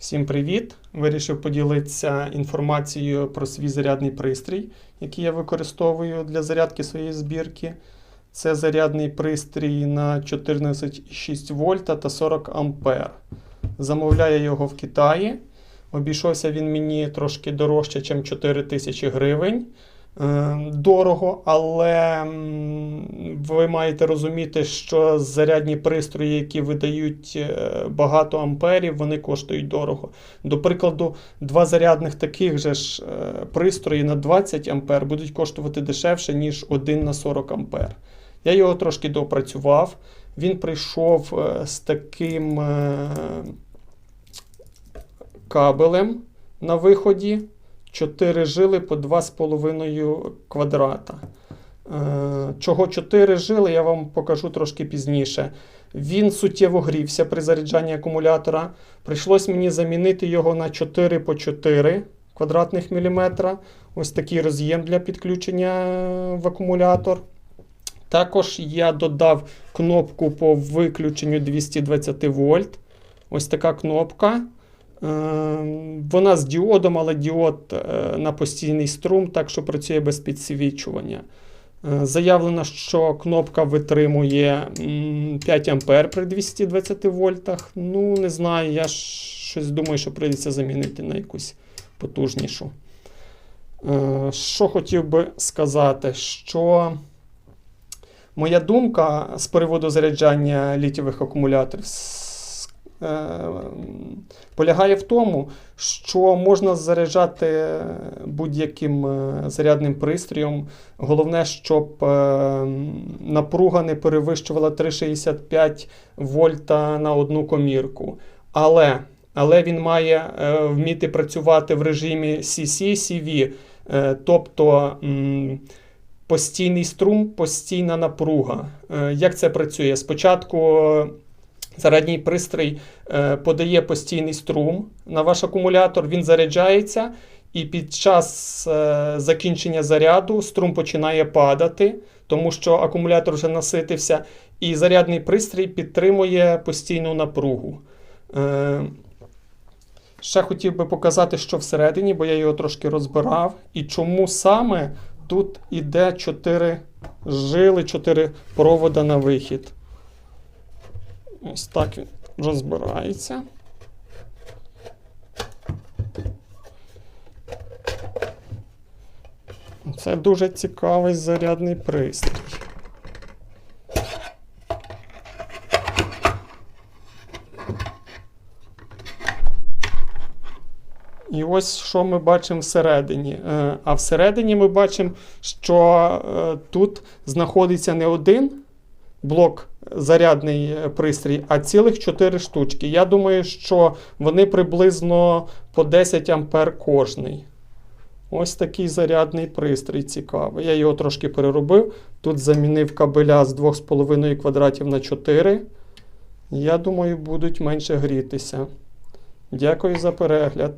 Всім привіт! Вирішив поділитися інформацією про свій зарядний пристрій, який я використовую для зарядки своєї збірки. Це зарядний пристрій на 14,6 вольта та 40 ампер. Замовляю його в Китаї. Обійшовся він мені трошки дорожче, ніж 4 тисячі гривень. Е, Дорого, але ви маєте розуміти, що зарядні пристрої, які видають е, багато амперів, вони коштують дорого. До прикладу, два зарядних таких же ж е, пристрої на 20 ампер будуть коштувати дешевше, ніж один на 40 ампер. Я його трошки доопрацював. Він прийшов з таким кабелем на виході. 4 жили по 2,5 квадрата. Е, Чого 4 жили, я вам покажу трошки пізніше. Він суттєво грівся при заряджанні акумулятора. Прийшлось мені замінити його на 4 по 4 квадратних міліметра. Ось такий роз'єм для підключення в акумулятор. Також я додав кнопку по виключенню 220 вольт. Ось така кнопка. Е, Вона з діодом, але діод е, на постійний струм, так що працює без підсвічування. Е, Заявлено, що кнопка витримує 5 ампер при 220 вольтах. Ну, не знаю, я щось думаю, що прийдеться замінити на якусь потужнішу. Е, Що хотів би сказати, що моя думка з приводу заряджання літієвих акумуляторів полягає в тому, що можна заряджати будь-яким е, зарядним пристроєм. Головне, щоб е, напруга не перевищувала 3,65 вольта на одну комірку. Але, але він має е, вміти працювати в режимі CC, CV, е, тобто постійний струм, постійна напруга. Е, Як це працює? Спочатку зарядний пристрій е, подає постійний струм на ваш акумулятор, він заряджається, і під час е, закінчення заряду струм починає падати, тому що акумулятор вже наситився, і зарядний пристрій підтримує постійну напругу. Е, Ще хотів би показати, що всередині, бо я його трошки розбирав, і чому саме тут іде 4 жили, 4 провода на вихід. Ось так він розбирається. Це дуже цікавий зарядний пристрій. І ось що ми бачимо всередині. Е, А всередині ми бачимо, що е, тут знаходиться не один блок зарядний е, пристрій, а цілих 4 штучки. Я думаю, що вони приблизно по 10 ампер кожний. Ось такий зарядний пристрій цікавий. Я його трошки переробив. Тут замінив кабеля з 2,5 квадратів на 4. Я думаю, будуть менше грітися. Дякую за перегляд.